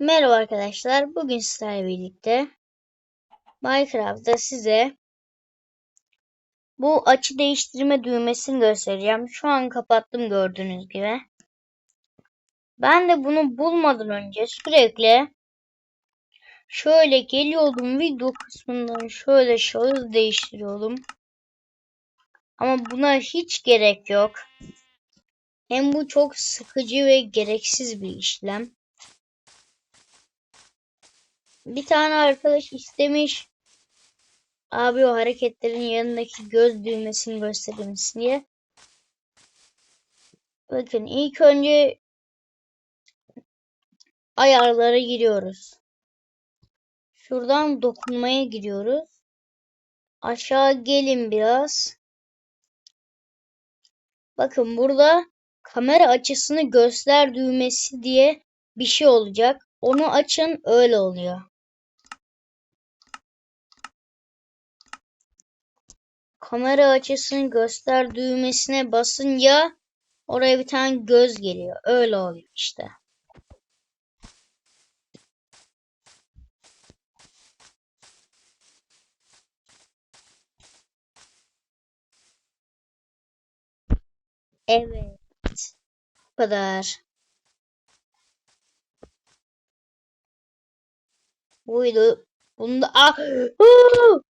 Merhaba arkadaşlar. Bugün sizlerle birlikte Minecraft'ta size bu açı değiştirme düğmesini göstereceğim. Şu an kapattım gördüğünüz gibi. Ben de bunu bulmadan önce sürekli şöyle geliyordum video kısmından şöyle şahıs değiştiriyordum. Ama buna hiç gerek yok. Hem bu çok sıkıcı ve gereksiz bir işlem. Bir tane arkadaş istemiş. Abi o hareketlerin yanındaki göz düğmesini gösterir misin diye. Bakın ilk önce ayarlara giriyoruz. Şuradan dokunmaya giriyoruz. Aşağı gelin biraz. Bakın burada kamera açısını göster düğmesi diye bir şey olacak. Onu açın öyle oluyor. Kamera açısını göster düğmesine basınca oraya bir tane göz geliyor. Öyle oluyor işte. Evet. Bu kadar. Buydu. Bunda ah!